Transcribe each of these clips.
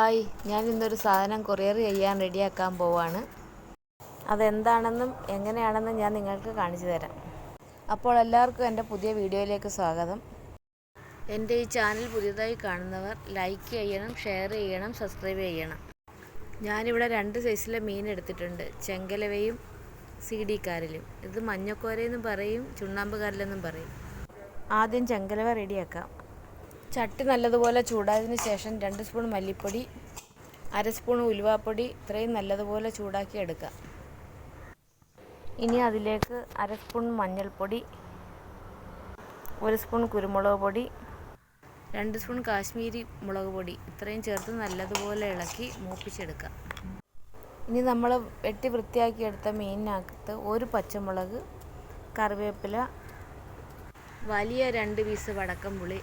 Hi ഞാൻ ഇന്നൊരു സാധനം കൊറിയർ ചെയ്യാൻ റെഡിയാക്കാൻ പോവാണ്. അതെന്താണെന്നും എങ്ങനെയാണെന്നും ഞാൻ നിങ്ങൾക്ക് കാണിച്ചു തരാം. അപ്പോൾ എല്ലാവർക്കും എന്റെ പുതിയ വീഡിയോയിലേക്ക് സ്വാഗതം. എന്റെ ഈ ചാനൽ പുതിയതായി കാണുന്നവർ ലൈക്ക് ചെയ്യണം ഷെയർ ചെയ്യണം സബ്സ്ക്രൈബ് ചെയ്യണം. ഞാനിവിടെ രണ്ട് സൈസിലെ മീൻ എടുത്തിട്ടുണ്ട്. ചെങ്കലവയും സി ഡി കാരലും ഇത് മഞ്ഞക്കോരയെന്നും പറയും ചുണ്ണാമ്പ് പറയും. ആദ്യം ചെങ്കലവ റെഡിയാക്കാം. ചട്ടി നല്ലതുപോലെ ചൂടായതിന് ശേഷം രണ്ട് സ്പൂൺ മല്ലിപ്പൊടി അര സ്പൂൺ ഉലുവാപ്പൊടി ഇത്രയും നല്ലതുപോലെ ചൂടാക്കി എടുക്കുക. ഇനി അതിലേക്ക് അര സ്പൂൺ മഞ്ഞൾപ്പൊടി ഒരു സ്പൂൺ കുരുമുളക് പൊടി രണ്ട് സ്പൂൺ കാശ്മീരി മുളക് പൊടി ഇത്രയും ചേർത്ത് നല്ലതുപോലെ ഇളക്കി മൂപ്പിച്ചെടുക്കുക. ഇനി നമ്മൾ വെട്ടി വൃത്തിയാക്കിയെടുത്ത മീനിനകത്ത് ഒരു പച്ചമുളക് കറിവേപ്പില വലിയ രണ്ട് പീസ് വടക്കംപുളി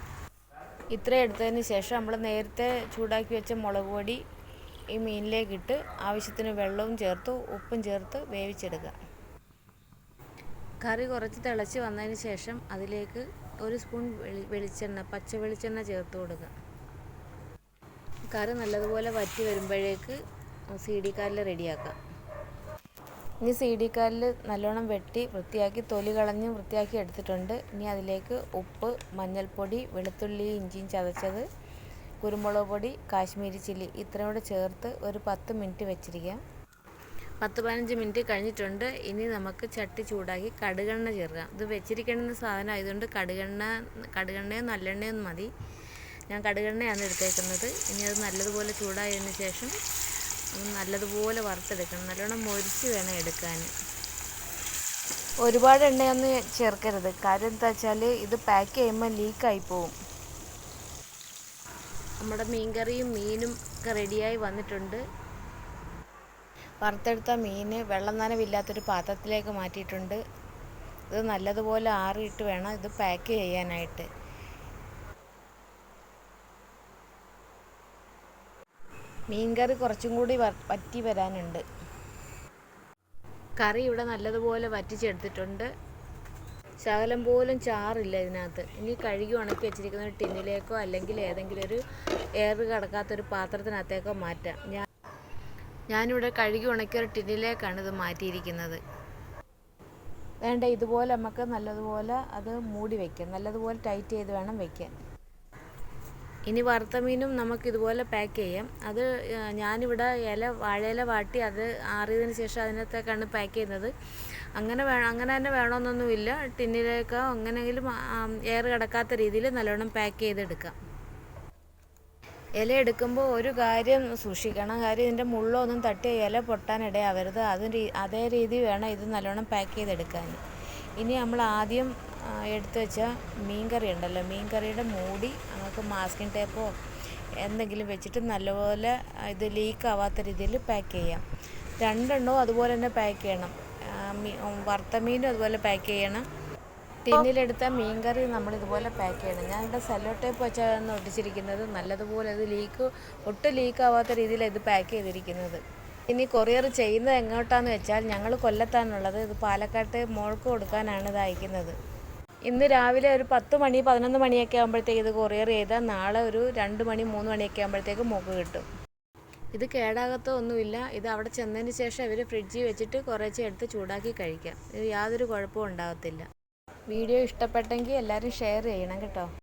ഇത്ര എടുത്തതിന് ശേഷം നമ്മൾ നേരത്തെ ചൂടാക്കി വെച്ച മുളക് പൊടി ഈ മീനിലേക്കിട്ട് ആവശ്യത്തിന് വെള്ളവും ചേർത്ത് ഉപ്പും ചേർത്ത് വേവിച്ചെടുക്കുക. കറി കുറച്ച് തിളച്ച് വന്നതിന് ശേഷം അതിലേക്ക് ഒരു സ്പൂൺ വെളിച്ചെണ്ണ പച്ച വെളിച്ചെണ്ണ ചേർത്ത് കൊടുക്കുക. കറി നല്ലതുപോലെ വറ്റി വരുമ്പോഴേക്ക് സി ഡി കാലിൽ റെഡിയാക്കാം ഇനി സി ഡി കാലിൽ നല്ലോണം വെട്ടി വൃത്തിയാക്കി തൊലി കളഞ്ഞ് വൃത്തിയാക്കി എടുത്തിട്ടുണ്ട്. ഇനി അതിലേക്ക് ഉപ്പ് മഞ്ഞൾപ്പൊടി വെളുത്തുള്ളി ഇഞ്ചിയും ചതച്ചത് കുരുമുളക് പൊടി കാശ്മീരി ചില്ലി ഇത്രയും കൂടെ ചേർത്ത് ഒരു പത്ത് മിനിറ്റ് വെച്ചിരിക്കാം. പത്ത് പതിനഞ്ച് മിനിറ്റ് കഴിഞ്ഞിട്ടുണ്ട്. ഇനി നമുക്ക് ചട്ടി ചൂടാക്കി കടുകെണ്ണ ചേർക്കാം. ഇത് വെച്ചിരിക്കുന്ന സാധനം ആയതുകൊണ്ട് കടുകെണ്ണ കടുകെണ്ണയോ നല്ലെണ്ണയും മതി. ഞാൻ കടുകെണ്ണയാണ് എടുത്തേക്കുന്നത്. ഇനി അത് നല്ലതുപോലെ ചൂടായതിന് ശേഷം നല്ലതുപോലെ വറുത്തെടുക്കണം. നല്ലോണം മൊരിച്ച് വേണം എടുക്കാൻ. ഒരുപാട് എണ്ണയൊന്നും ചേർക്കരുത്. കാര്യം എന്താ വെച്ചാൽ ഇത് പാക്ക് ചെയ്യുമ്പോൾ ലീക്കായി പോവും. നമ്മുടെ മീൻകറിയും മീനും ഒക്കെ റെഡിയായി വന്നിട്ടുണ്ട്. വറുത്തെടുത്ത മീൻ വെള്ളം നനവില്ലാത്തൊരു പാത്രത്തിലേക്ക് മാറ്റിയിട്ടുണ്ട്. ഇത് നല്ലതുപോലെ ആറിയിട്ട് വേണം ഇത് പാക്ക് ചെയ്യാനായിട്ട്. മീൻകറി കുറച്ചും കൂടി വറ്റി വരാനുണ്ട്. കറി ഇവിടെ നല്ലതുപോലെ വറ്റിച്ചെടുത്തിട്ടുണ്ട്. ശകലം പോലും ചാറില്ല ഇതിനകത്ത്. ഇനി കഴുകി ഉണക്കി വെച്ചിരിക്കുന്ന ടിന്നിലേക്കോ അല്ലെങ്കിൽ ഏതെങ്കിലും ഒരു എയർ കിടക്കാത്തൊരു പാത്രത്തിനകത്തേക്കോ മാറ്റാം. ഞാൻ ഞാനിവിടെ കഴുകി ഉണക്കിയ ഒരു ടിന്നിലേക്കാണ് ഇത് മാറ്റിയിരിക്കുന്നത്. വേണ്ട ഇതുപോലെ നമുക്ക് നല്ലതുപോലെ അത് മൂടി വയ്ക്കാം നല്ലതുപോലെ ടൈറ്റ് ചെയ്ത് വേണം വയ്ക്കാൻ ഇനി വറുത്ത മീനും നമുക്ക് ഇതുപോലെ പാക്ക് ചെയ്യാം. അത് ഞാനിവിടെ ഇല വാഴയില വാട്ടി അത് ആറിയതിന് ശേഷം അതിനകത്തേക്കാണ് പാക്ക് ചെയ്യുന്നത്. അങ്ങനെ വേണം അങ്ങനെ തന്നെ വേണമെന്നൊന്നുമില്ല. ടിന്നിലേക്കോ അങ്ങനെയെങ്കിലും എയർ കിടക്കാത്ത രീതിയിൽ നല്ലോണം പാക്ക് ചെയ്തെടുക്കാം. ഇല എടുക്കുമ്പോൾ ഒരു കാര്യം സൂക്ഷിക്കണം. കാര്യം ഇതിന്റെ മുള്ളൊന്നും തട്ടി ഇല പൊട്ടാനിടയാവരുത് അതിന്റെ അതേ രീതി വേണം ഇത് നല്ലോണം പാക്ക് ചെയ്തെടുക്കാൻ. ഇനി നമ്മൾ ആദ്യം എടുത്തു വെച്ച മീൻ കറി ഉണ്ടല്ലോ മീൻ കറിയുടെ മൂടി നമുക്ക് മാസ്കിങ് ടേപ്പോ എന്തെങ്കിലും വെച്ചിട്ട് നല്ലപോലെ ഇത് ലീക്ക് ആവാത്ത രീതിയിൽ പാക്ക് ചെയ്യാം. രണ്ടെണ്ണവും അതുപോലെ തന്നെ പാക്ക് ചെയ്യണം. വറുത്ത മീനും അതുപോലെ പാക്ക് ചെയ്യണം. ടിന്നിലെടുത്ത മീൻ കറി നമ്മൾ ഇതുപോലെ പാക്ക് ചെയ്യണം. ഞാൻ ഇവിടെ സെല്ലോ ടേപ്പ് വെച്ചാണ് ഒട്ടിച്ചിരിക്കുന്നത്. നല്ലതുപോലെ ഇത് ലീക്ക് ഒട്ടും ലീക്ക് ആവാത്ത രീതിയിൽ ഇത് പാക്ക് ചെയ്തിരിക്കുന്നത്. ഇനി കൊറിയർ ചെയ്യുന്നത് എങ്ങോട്ടാന്ന് വെച്ചാൽ ഞങ്ങൾ കൊല്ലത്താണുള്ളത്. ഇത് പാലക്കാട്ട് മോൾക്ക് കൊടുക്കാനാണ് ഇത് അയക്കുന്നത്. ഇന്ന് രാവിലെ ഒരു പത്ത് മണി പതിനൊന്ന് മണിയൊക്കെ ആകുമ്പോഴത്തേക്ക് ഇത് കൊറിയർ ചെയ്താൽ നാളെ ഒരു രണ്ട് മണി മൂന്ന് മണിയൊക്കെ ആകുമ്പോഴത്തേക്ക് മുഖ കിട്ടും. ഇത് കേടാകത്തോ ഒന്നുമില്ല. ഇത് അവിടെ ചെന്നതിന് ശേഷം ഇവർ ഫ്രിഡ്ജിൽ വെച്ചിട്ട് കുറേശ്ശെ എടുത്ത് ചൂടാക്കി കഴിക്കാം. ഇത് യാതൊരു കുഴപ്പവും ഉണ്ടാകത്തില്ല. വീഡിയോ ഇഷ്ടപ്പെട്ടെങ്കിൽ എല്ലാവരും ഷെയർ ചെയ്യണം കേട്ടോ.